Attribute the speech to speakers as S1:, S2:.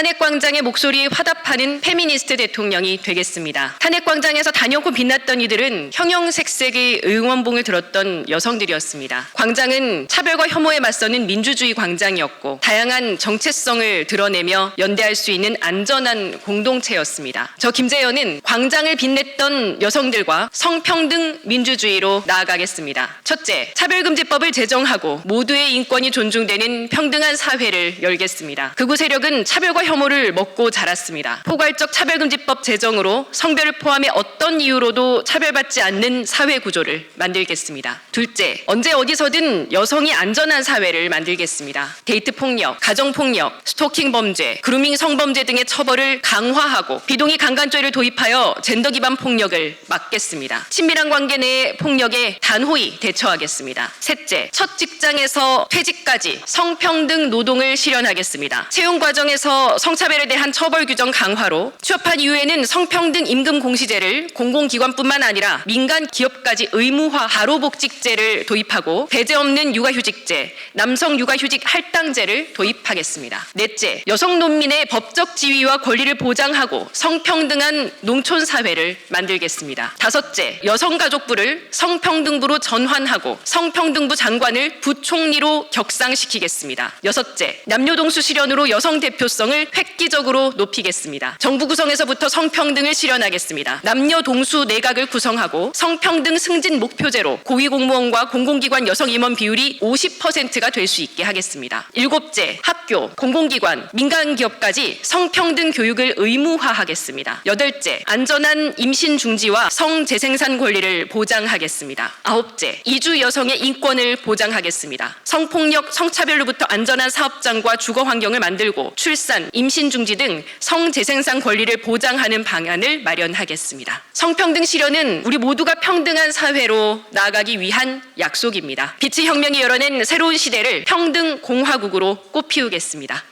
S1: 탄핵광장의 목소리에 화답하는 페미니스트 대통령이 되겠습니다. 탄핵광장에서 단연코 빛났던 이들은 형형색색의 응원봉을 들었던 여성들이었습니다. 광장은 차별과 혐오에 맞서는 민주주의 광장이었고 다양한 정체성을 드러내며 연대할 수 있는 안전한 공동체였습니다. 저 김재현은 광장을 빛냈던 여성들과 성평등 민주주의로 나아가겠습니다. 첫째, 차별금지법을 제정하고 모두의 인권이 존중되는 평등한 사회를 열겠습니다. 극우 세력은 차별과 혐오를 먹고 자랐습니다. 포괄적 차별금지법 제정으로 성별을 포함해 어떤 이유로도 차별받지 않는 사회 구조를 만들겠습니다. 둘째, 언제 어디서든 여성이 안전한 사회를 만들겠습니다. 데이트 폭력, 가정 폭력, 스토킹 범죄, 그루밍 성범죄 등의 처벌을 강화하고 비동의 강간죄를 도입하여 젠더 기반 폭력을 막겠습니다. 친밀한 관계 내의 폭력에 단호히 대처하겠습니다. 셋째, 첫 직장에서 퇴직까지 성평등 노동을 실현하겠습니다. 채용 과정에서 성차별에 대한 처벌 규정 강화로 취업한 이후에는 성평등 임금 공시제를 공공기관뿐만 아니라 민간 기업까지 의무화 하루복직제를 도입하고 배제 없는 육아휴직제, 남성 육아휴직 할당제를 도입하겠습니다. 넷째, 여성 농민의 법적 지위와 권리를 보장하고 성평등한 농촌 사회를 만들겠습니다. 다섯째, 여성가족부를 성평등부로 전환하고 성평등부 장관을 부총리로 격상시키겠습니다. 여섯째, 남녀동수 실현으로 여성 대표성을 획기적으로 높이겠습니다. 정부 구성에서부터 성평등을 실현하겠습니다. 남녀 동수 내각을 구성하고 성평등 승진 목표제로 고위공무원과 공공기관 여성 임원 비율이 50%가 될 수 있게 하겠습니다. 일곱째, 학교, 공공기관, 민간기업까지 성평등 교육을 의무화하겠습니다. 여덟째, 안전한 임신 중지와 성재생산 권리를 보장하겠습니다. 아홉째, 이주 여성의 인권을 보장하겠습니다. 성폭력, 성차별로부터 안전한 사업장과 주거 환경을 만들고 출산, 임신 중지 등 성재생산 권리를 보장하는 방안을 마련하겠습니다. 성평등 실현은 우리 모두가 평등한 사회로 나아가기 위한 약속입니다. 빛의 혁명이 열어낸 새로운 시대를 평등 공화국으로 꽃피우겠습니다.